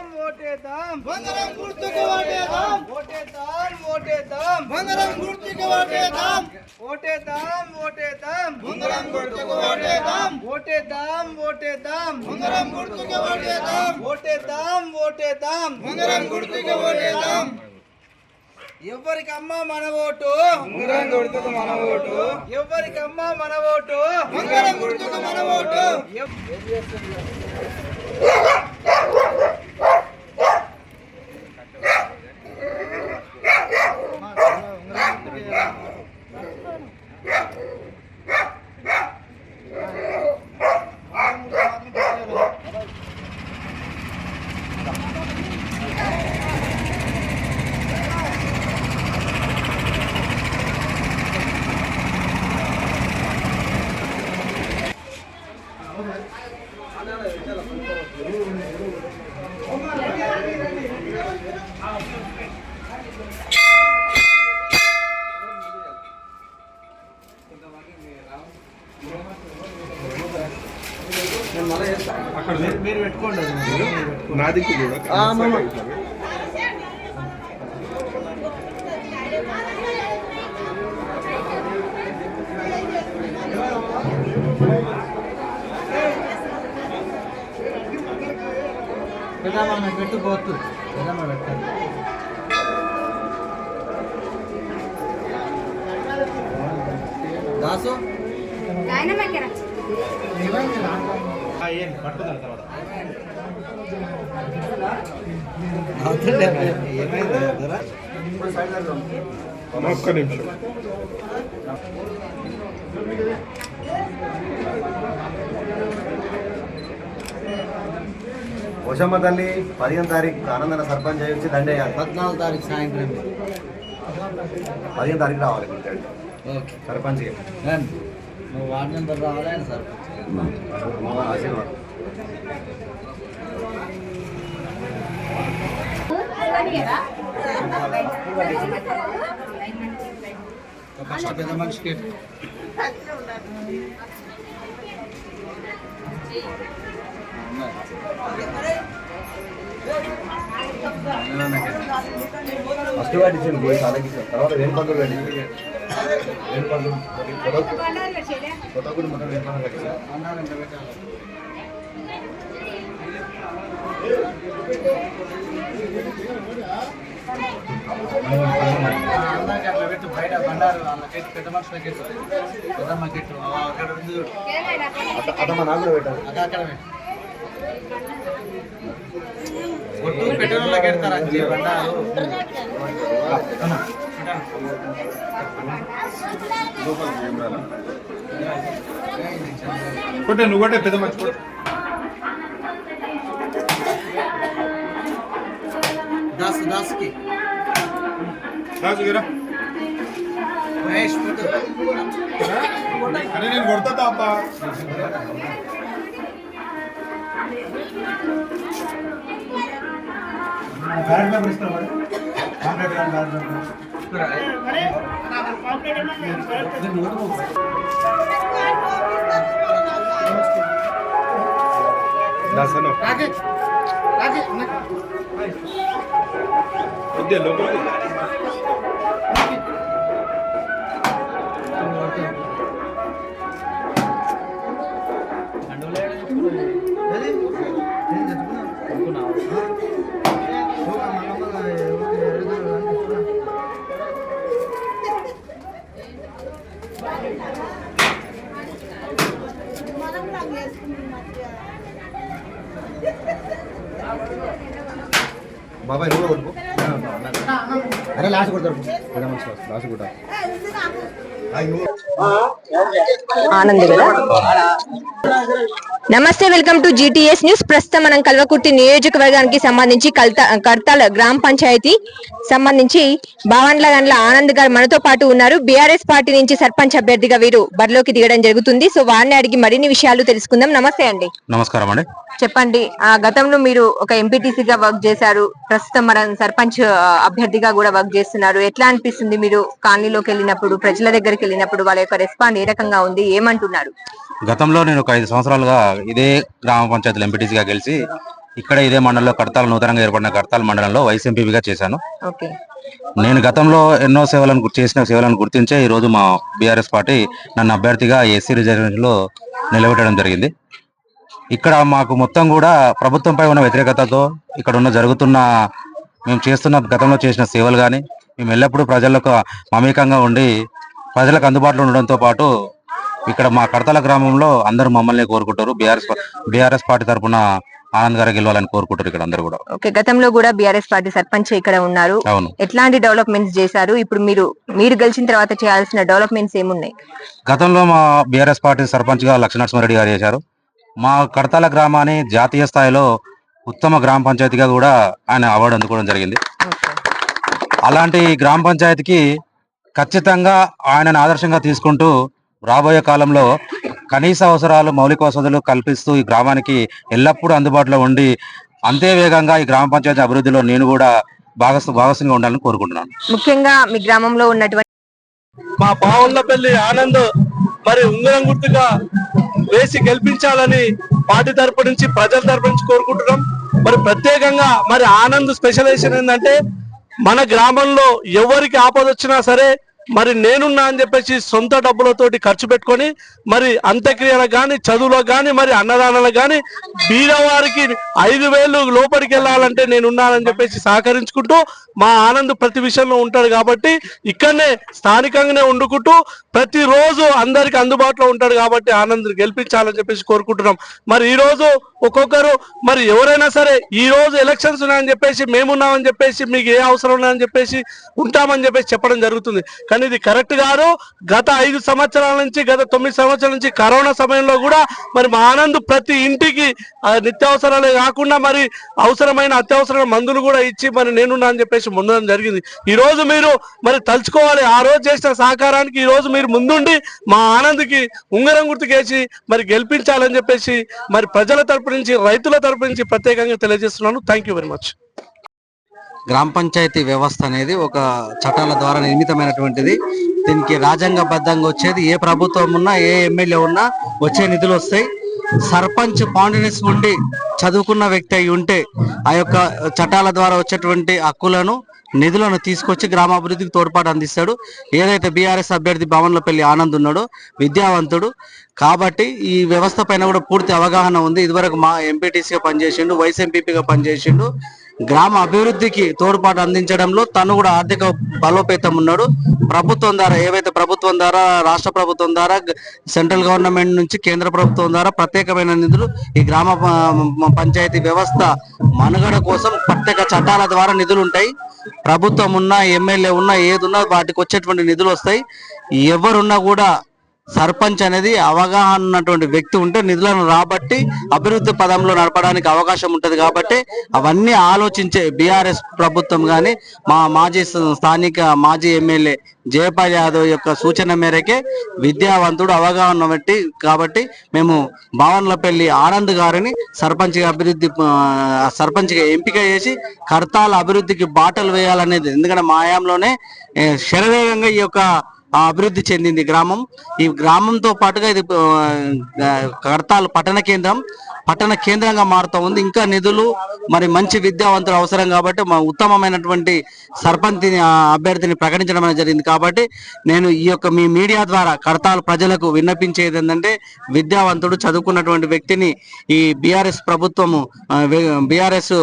ఓటేద్దాం ఓటేద్దాం. వంగరం గుర్తుకు ఓటేద్దాం. ఓటేద్దాం ఓటేద్దాం. వంగరం గుర్తుకు ఓటేద్దాం. ఓటేద్దాం ఓటేద్దాం. వంగరం గుర్తుకు ఓటేద్దాం. ఓటేద్దాం ఓటేద్దాం. వంగరం గుర్తుకు ఓటేద్దాం. ఓటేద్దాం ఓటేద్దాం. వంగరం గుర్తుకు ఓటేద్దాం. ఎవరికమ్మా మన ఓటు? ఉంగరం గుర్తుకు మన ఓటు. ఎవరికమ్మా మన ఓటు? ఉంగరం గుర్తుకు మన ఓటు మీరు పెట్టుకోండి దిక్కు చూడ పెద్దమ్మ పెట్టుకోవద్దు పెద్దమ్మ పెట్టాలి దాసు? ఏం పట్టుకుందాం తర్వాత. ఒక్క నిమిషం తల్లి పదిహేను తారీఖు ఆనందన సర్పంచ్ అయ్యి వచ్చి దండేయాలి పద్నాలుగు తారీఖు సాయంత్రం. పదిహేను తారీఖు రావాలి సర్పంచ్ నువ్వు వార్డు నెంబర్ రావాలి ఆయన సార్ ఆశీర్వాదం. ఫస్ట్ పెద్ద మనిషికి. ఫస్ట్ కట్టించండి పోయి సాలకిచ్చాం తర్వాత వేణు పంతులు కట్టించి వేణు పంతులు ఫోటో ఫోటో కూడా మొత్తం వేణు పంతులు కట్టించాం అందరికి అట్లా పెట్టు బయట బండారు వాళ్ళకైతే పెద్ద మనుషులకి పెట్టు పెద్దమ్మకి అక్కడ ఉంది అక్కడ పెట్టు ఒట్టు పెట్టిన వాళ్ళకి అంజీ బండారు కొట్టే. నువ్వు కొట్టే పెద్ద दस दस के। दस गिरा महेश पुत्र तो। अरे नहीं घोड़ता था आपा घर में प्रश्न बड़ा गार्ड में गार्ड में अरे ना। में दसनो आगे आगे। కొద్దిగా లోపలికి బాబాయ్ నువ్వు ലാസ്റ്റ് കൊടുത്തോളൂ ലാസ്റ്റ് കൂട്ടാം ఆనంద్ కదా? నమస్తే వెల్కమ్ టు జీటీఎస్ న్యూస్ ప్రస్తుతం మనం కల్వకుర్తి నియోజకవర్గానికి సంబంధించి కల్త కర్తాల గ్రామ పంచాయతీ సంబంధించి బావండ్ల గండ్ల ఆనంద్ గారు మనతో పాటు ఉన్నారు. బీఆర్ఎస్ పార్టీ నుంచి సర్పంచ్ అభ్యర్థిగా వీరు బరిలోకి దిగడం జరుగుతుంది. సో వారిని అడిగి మరిన్ని విషయాలు తెలుసుకుందాం. నమస్తే అండి. నమస్కారం అండి. చెప్పండి ఆ గతంలో మీరు ఒక ఎంపీటీసీగా వర్క్ చేశారు. ప్రస్తుతం మనం సర్పంచ్ అభ్యర్థిగా కూడా వర్క్ చేస్తున్నారు. ఎట్లా అనిపిస్తుంది మీరు కాలనీలోకి వెళ్ళినప్పుడు ప్రజల దగ్గరికి వెళ్ళినప్పుడు వాళ్ళ యొక్క రెస్పాండ్ ఏ రకంగా ఉంది ఏమంటున్నారు? గతంలో నేను ఒక ఐదు సంవత్సరాలుగా ఇదే గ్రామ పంచాయతీలో ఎంపీటీసీగా గెలిచి ఇక్కడ ఇదే మండలంలో కడతాల నూతనంగా ఏర్పడిన కడతాల మండలంలో వైస్ ఎంపీగా చేశాను నేను గతంలో ఎన్నో సేవలను చేసిన సేవలను గుర్తించే ఈ రోజు మా బీఆర్ఎస్ పార్టీ నన్ను అభ్యర్థిగా ఎస్సీ రిజర్వేషన్లో నిలబెట్టడం జరిగింది. ఇక్కడ మాకు మొత్తం కూడా ప్రభుత్వంపై ఉన్న వ్యతిరేకతతో ఇక్కడ ఉన్న జరుగుతున్న మేము చేస్తున్న గతంలో చేసిన సేవలు కానీ మేము ఎల్లప్పుడూ ప్రజలకు మమేకంగా ఉండి ప్రజలకు అందుబాటులో ఉండడంతో పాటు ఇక్కడ మా కడతల గ్రామంలో అందరూ మమ్మల్ని కోరుకుంటారు. బీఆర్ఎస్ బీఆర్ఎస్ పార్టీ తరఫున ఆనంద్ గారు గెలవాలని కోరుకుంటారు ఇక్కడ అందరూ కూడా. ఓకే గతంలో కూడా బీఆర్ఎస్ పార్టీ సర్పంచ్ ఇక్కడ ఉన్నారు. అవును. ఎట్లాంటి డెవలప్మెంట్స్ చేశారు? ఇప్పుడు మీరు మీరు గెలిచిన తర్వాత చేయాల్సిన డెవలప్మెంట్స్ ఏమున్నాయి? గతంలో మా బీఆర్ఎస్ పార్టీ సర్పంచ్గా లక్ష్మణరెడ్డి గారు చేశారు. మా కడతాల గ్రామాన్ని జాతీయ స్థాయిలో ఉత్తమ గ్రామ పంచాయతీగా కూడా ఆయన అవార్డు అందుకోవడం జరిగింది. అలాంటి గ్రామ పంచాయతీకి ఖచ్చితంగా ఆయనను ఆదర్శంగా తీసుకుంటూ రాబోయే కాలంలో కనీస అవసరాలు మౌలిక వసతులు కల్పిస్తూ ఈ గ్రామానికి ఎల్లప్పుడూ అందుబాటులో ఉండి అంతే వేగంగా ఈ గ్రామ పంచాయతీ అభివృద్ధిలో నేను కూడా భాగస్ భాగస్వామిగా ఉండాలని కోరుకుంటున్నాను. ముఖ్యంగా మీ గ్రామంలో ఉన్నటువంటి మా బావులపల్లి ఆనంద్ మరి ఉంగరం గుర్తుగా వేసి గెలిపించాలని పార్టీ తరపు నుంచి ప్రజల తరపు నుంచి కోరుకుంటున్నాం. మరి ప్రత్యేకంగా మరి ఆనంద్ స్పెషలైజేషన్ ఏంటంటే మన గ్రామంలో ఎవరికి ఆపద వచ్చినా సరే మరి నేనున్నా అని చెప్పేసి సొంత డబ్బులతోటి ఖర్చు పెట్టుకొని మరి అంత్యక్రియలకు కానీ చదువులకు కానీ మరి అన్నదానాలకు కానీ బీదవారికి ఐదు వేలు లోపలికి వెళ్ళాలంటే నేనున్నానని చెప్పేసి సహకరించుకుంటూ మా ఆనంద్ ప్రతి విషయంలో ఉంటాడు కాబట్టి ఇక్కడనే స్థానికంగానే వండుకుంటూ ప్రతిరోజు అందరికి అందుబాటులో ఉంటాడు కాబట్టి ఆనంద్ గెలిపించాలని చెప్పేసి కోరుకుంటున్నాం. మరి ఈ రోజు ఒక్కొక్కరు మరి ఎవరైనా సరే ఈ రోజు ఎలక్షన్స్ ఉన్నాయని చెప్పేసి మేమున్నామని చెప్పేసి మీకు ఏ అవసరం ఉన్నాయని చెప్పేసి ఉంటామని చెప్పేసి చెప్పడం జరుగుతుంది. కానీ అనేది కరెక్ట్ కాదు. గత ఐదు సంవత్సరాల నుంచి గత తొమ్మిది సంవత్సరాల నుంచి కరోనా సమయంలో కూడా మరి మా ఆనంద్ ప్రతి ఇంటికి నిత్యావసరాలే కాకుండా మరి అవసరమైన అత్యవసరమైన మందులు కూడా ఇచ్చి మరి నేనున్నా అని చెప్పేసి ముందడం జరిగింది. ఈ రోజు మీరు మరి తలుచుకోవాలి. ఆ రోజు చేసిన సహకారానికి ఈ రోజు మీరు ముందుండి మా ఆనంద్కి ఉంగరం గుర్తుకేసి మరి గెలిపించాలని చెప్పేసి మరి ప్రజల తరపు నుంచి రైతుల తరపు నుంచి ప్రత్యేకంగా తెలియజేస్తున్నాను. థ్యాంక్ యూ వెరీ మచ్ గ్రామ పంచాయతీ వ్యవస్థ అనేది ఒక చట్టాల ద్వారా నిర్మితమైనటువంటిది. దీనికి రాజ్యాంగబద్ధంగా వచ్చేది ఏ ప్రభుత్వం ఉన్నా ఏ ఎమ్మెల్యే ఉన్నా వచ్చే నిధులు వస్తాయి. సర్పంచ్ పాండినెస్ ఉండి చదువుకున్న వ్యక్తి అయి ఉంటే ఆ యొక్క చట్టాల ద్వారా వచ్చేటువంటి హక్కులను నిధులను తీసుకొచ్చి గ్రామాభివృద్ధికి తోడ్పాటు అందిస్తాడు. ఏదైతే బీఆర్ఎస్ అభ్యర్థి భవన్లపల్లి ఆనంద్ ఉన్నాడో విద్యావంతుడు. కాబట్టి ఈ వ్యవస్థ పైన కూడా పూర్తి అవగాహన ఉంది. ఇదివరకు మా ఎంపీటీసీగా పనిచేసిండు వైస్ ఎంపీపీగా పనిచేసిండు. గ్రామ అభివృద్ధికి తోడ్పాటు అందించడంలో తను కూడా ఆర్థిక బలోపేతం ఉన్నాడు. ప్రభుత్వం ద్వారా ఏవైతే ప్రభుత్వం ద్వారా రాష్ట్ర ప్రభుత్వం ద్వారా సెంట్రల్ గవర్నమెంట్ నుంచి కేంద్ర ప్రభుత్వం ద్వారా ప్రత్యేకమైన నిధులు ఈ గ్రామ పంచాయతీ వ్యవస్థ మనుగడ కోసం ప్రత్యేక చట్టాల ద్వారా నిధులు ఉంటాయి ప్రభుత్వం ఉన్నా ఎమ్మెల్యే ఉన్నా ఏది ఉన్నా వాటికి వచ్చేటువంటి నిధులు వస్తాయి ఎవరున్నా కూడా సర్పంచ్ అనేది అవగాహన ఉన్నటువంటి వ్యక్తి ఉంటే నిధులను రాబట్టి అభివృద్ధి పదంలో నడపడానికి అవకాశం ఉంటుంది కాబట్టి అవన్నీ ఆలోచించే బీఆర్ఎస్ ప్రభుత్వం కానీ మా మాజీ స్థానిక మాజీ ఎమ్మెల్యే జయపాల్ యాదవ్ యొక్క సూచన మేరకే విద్యావంతుడు అవగాహన బట్టి కాబట్టి మేము భవన్లపల్లి ఆనంద్ గారిని సర్పంచ్గా అభివృద్ధి సర్పంచ్గా ఎంపిక చేసి కర్తాల అభివృద్ధికి బాటలు వేయాలనేది. ఎందుకంటే మా హయాంలోనే శరవేగంగా ఈ యొక్క అభివృద్ధి చెందింది గ్రామం. ఈ గ్రామంతో పాటుగా ఇది కడతాలు పట్టణ కేంద్రం పట్టణ కేంద్రంగా మారుతూ ఉంది. ఇంకా నిధులు మరి మంచి విద్యావంతులు అవసరం కాబట్టి మా ఉత్తమమైనటువంటి సర్పంచిని అభ్యర్థిని ప్రకటించడం అనేది జరిగింది. కాబట్టి నేను ఈ యొక్క మీ మీడియా ద్వారా కడతాలు ప్రజలకు విన్నపించేది ఏంటంటే విద్యావంతుడు చదువుకున్నటువంటి వ్యక్తిని ఈ బీఆర్ఎస్ ప్రభుత్వము బీఆర్ఎస్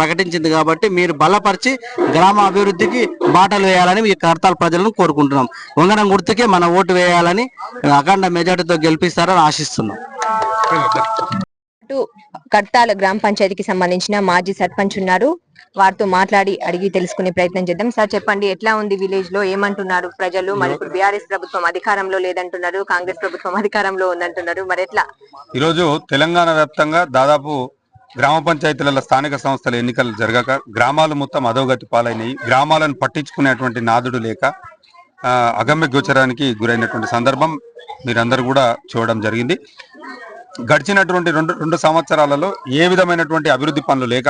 ప్రకటించింది కాబట్టి మీరు బలపరిచి గ్రామ అభివృద్ధికి బాటలు వేయాలని ఈ కడతాలు ప్రజలను కోరుకుంటున్నాం. ఉంగరం గుర్తుకే మన ఓటు వేయాలని అఖండ మెజార్టీతో గెలిపిస్తారని ఆశిస్తున్నాం. కట్టాల గ్రామ పంచాయతీకి సంబంధించిన మాజీ సర్పంచ్ ఉన్నారు. వారితో మాట్లాడి అడిగి తెలుసుకునే ప్రయత్నం చేద్దాం. సార్ చెప్పండి ఎట్లా ఉంది విలేజ్లో? ఏమంటున్నారు ప్రజలు? మరి ఇప్పుడు బీఆర్ఎస్ ప్రభుత్వం అధికారంలో లేదంటున్నారు కాంగ్రెస్ ప్రభుత్వం అధికారంలో ఉందంటున్నారు. మరి ఎట్లా? ఈరోజు తెలంగాణ వ్యాప్తంగా దాదాపు గ్రామ పంచాయతీల స్థానిక సంస్థల ఎన్నికలు జరగక గ్రామాలు మొత్తం అధోగతి పాలైనవి గ్రామాలను పట్టించుకునేటువంటి నాదుడు లేక అగమ్య గోచరానికి గురైనటువంటి సందర్భం మీరందరూ కూడా చూడడం జరిగింది. గడిచినటువంటి రెండు రెండు సంవత్సరాలలో ఏ విధమైనటువంటి అభివృద్ధి పనులు లేక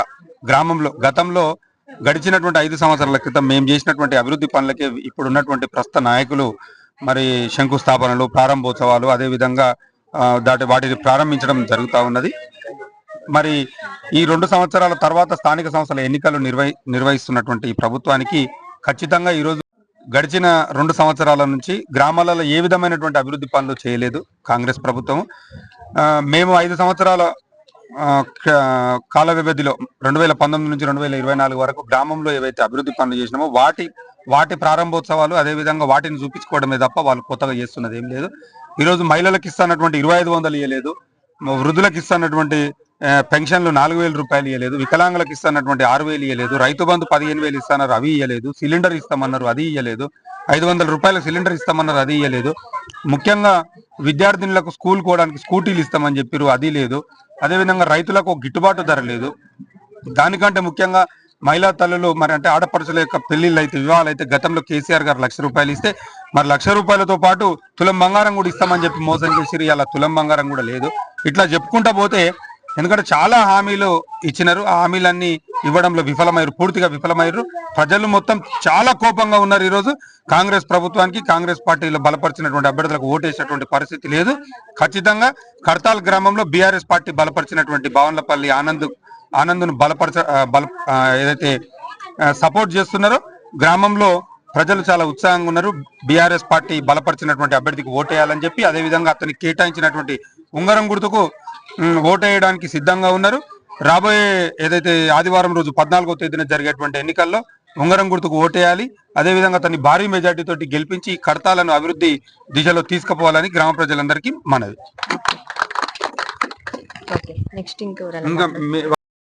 గ్రామంలో గతంలో గడిచినటువంటి ఐదు సంవత్సరాల క్రితం మేము చేసినటువంటి అభివృద్ధి పనులకే ఇప్పుడు ఉన్నటువంటి ప్రస్తుత నాయకులు మరి శంకుస్థాపనలు ప్రారంభోత్సవాలు అదే విధంగా దాటి వాటిని ప్రారంభించడం జరుగుతూ ఉన్నది. మరి ఈ రెండు సంవత్సరాల తర్వాత స్థానిక సంస్థల ఎన్నికలు నిర్వహి నిర్వహిస్తున్నటువంటి ఈ ప్రభుత్వానికి ఖచ్చితంగా ఈరోజు గడిచిన రెండు సంవత్సరాల నుంచి గ్రామాలలో ఏ విధమైనటువంటి అభివృద్ధి పనులు చేయలేదు కాంగ్రెస్ ప్రభుత్వం. మేము ఐదు సంవత్సరాల కాల వ్యవధిలో రెండు వేల పంతొమ్మిది నుంచి రెండు వేల ఇరవై నాలుగు వరకు గ్రామంలో ఏవైతే అభివృద్ధి పనులు చేసినామో వాటి వాటి ప్రారంభోత్సవాలు అదే విధంగా వాటిని చూపించుకోవడమే తప్ప వాళ్ళు కొత్తగా చేస్తున్నది ఏం లేదు. ఈరోజు మహిళలకు ఇస్తున్నటువంటి ఇరవై ఐదు వందలు ఇవ్వలేదు వృద్ధులకు ఇస్తున్నటువంటి పెన్షన్లు నాలుగు వేల రూపాయలు ఇవ్వలేదు వికలాంగులకు ఇస్తున్నటువంటి ఆరు వేలు ఇవ్వలేదు రైతు బంధు పదిహేను వేలు ఇస్తున్నారు అవి ఇవ్వలేదు సిలిండర్ ఇస్తామన్నారు అది ఇవ్వలేదు ఐదు వందల రూపాయల సిలిండర్ ఇస్తామన్నారు అది ఇవ్వలేదు ముఖ్యంగా విద్యార్థినులకు స్కూల్ కోవడానికి స్కూటీలు ఇస్తామని చెప్పారు అది లేదు. అదేవిధంగా రైతులకు ఒక గిట్టుబాటు ధర లేదు. దానికంటే ముఖ్యంగా మహిళా తల్లులు మరి అంటే ఆడపడుచుల యొక్క పెళ్ళిళ్ళు అయితే వివాహాలు అయితే గతంలో కేసీఆర్ గారు లక్ష రూపాయలు ఇస్తే మరి లక్ష రూపాయలతో పాటు తులం బంగారం కూడా ఇస్తామని చెప్పి మోసం చేసిరు ఇలా తులం బంగారం కూడా లేదు. ఇట్లా చెప్పుకుంటా పోతే ఎందుకంటే చాలా హామీలు ఇచ్చినారు. ఆ హామీలన్నీ ఇవ్వడంలో విఫలమయ్యారు పూర్తిగా విఫలమయ్యారు. ప్రజలు మొత్తం చాలా కోపంగా ఉన్నారు ఈ రోజు కాంగ్రెస్ ప్రభుత్వానికి కాంగ్రెస్ పార్టీలో బలపరిచినటువంటి అభ్యర్థులకు ఓటేసినటువంటి పరిస్థితి లేదు. ఖచ్చితంగా కర్తాల్ గ్రామంలో బీఆర్ఎస్ పార్టీ బలపరిచినటువంటి భావన్లపల్లి ఆనంద్ ఆనంద్ను బలపరచ బల ఏదైతే సపోర్ట్ చేస్తున్నారో గ్రామంలో ప్రజలు చాలా ఉత్సాహంగా ఉన్నారు. బీఆర్ఎస్ పార్టీ బలపరిచినటువంటి అభ్యర్థికి ఓటేయాలని చెప్పి అదే విధంగా అతనికి కేటాయించినటువంటి ఉంగరం గుర్తుకు ఓటేయడానికి సిద్ధంగా ఉన్నారు. రాబోయే ఏదైతే ఆదివారం రోజు పద్నాలుగో తేదీన జరిగేటువంటి ఎన్నికల్లో ఉంగరం గుర్తుకు ఓటేయాలి అదే విధంగా అతన్ని భారీ మెజార్టీ తోటి గెలిపించి ఈ కడతాలను అభివృద్ధి దిశలో తీసుకుపోవాలని గ్రామ ప్రజలందరికీ మనవి. ఓకే నెక్స్ట్ ఇంకెవరైనా ఇంకా